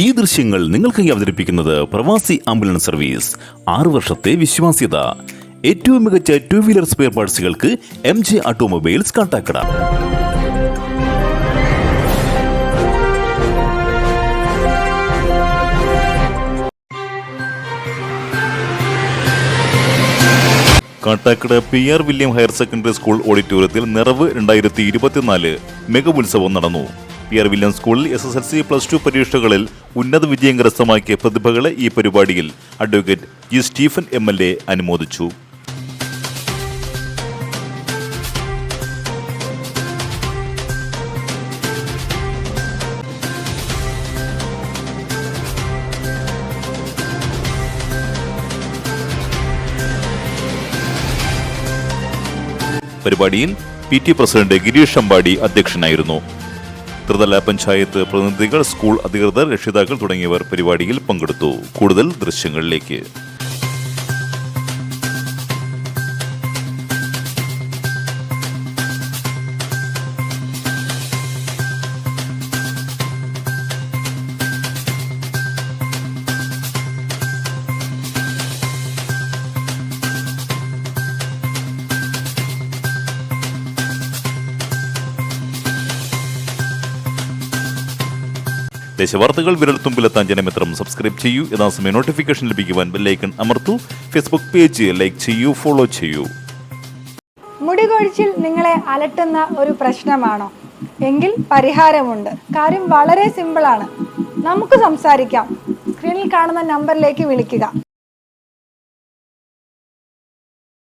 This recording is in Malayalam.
ഈ ദൃശ്യങ്ങൾ നിങ്ങൾക്കായി അവതരിപ്പിക്കുന്നത് പ്രവാസി ആംബുലൻസ് സർവീസ്. ആറു വർഷത്തെ വിശ്വാസ്യത. ഏറ്റവും മികച്ച two wheeler spare പാർട്സുകൾക്ക് M J automobiles Kattakada. Kattakada P R William higher secondary school ഓഡിറ്റോറിയത്തിൽ നിറവ് രണ്ടായിരത്തി ഇരുപത്തിനാല്. മികവുത്സവം നടന്നു. പി ആർ വില്യം സ്കൂളിൽ S S L C plus two പരീക്ഷകളിൽ ഉന്നത വിജയം കരസ്ഥമാക്കിയ പ്രതിഭകളെ ഈ പരിപാടിയിൽ advocate G Stephen M L A അനുമോദിച്ചു. പരിപാടിയിൽ P T president Girish Ambadi അധ്യക്ഷനായിരുന്നു. ത്രിതല പഞ്ചായത്ത് പ്രതിനിധികൾ സ്കൂൾ അധികൃതർ രക്ഷിതാക്കൾ തുടങ്ങിയവർ പരിപാടിയിൽ പങ്കെടുത്തു. കൂടുതൽ ദൃശ്യങ്ങളിലേക്ക്. ദേശവാർത്തകൾ വിരൽത്തുമ്പിലെത്താൻ ജനമിത്രം സബ്സ്ക്രൈബ് ചെയ്യൂ. യഥാസമയം നോട്ടിഫിക്കേഷൻ ലഭിക്കുവാൻ ബെല്ലൈക്കൺ അമർത്തു. ഫേസ്ബുക്ക് പേജ് ലൈക്ക് ചെയ്യൂ ഫോളോ ചെയ്യൂ. മുടി കൊഴിച്ചിൽ നിങ്ങളെ അലട്ടുന്ന ഒരു പ്രശ്നമാണോ? എങ്കിൽ പരിഹാരമുണ്ട്. കാര്യം വളരെ സിമ്പിളാണ് നമുക്ക് സംസാരിക്കാം. സ്ക്രീനിൽ കാണുന്ന നമ്പറിലേക്ക് വിളിക്കുക.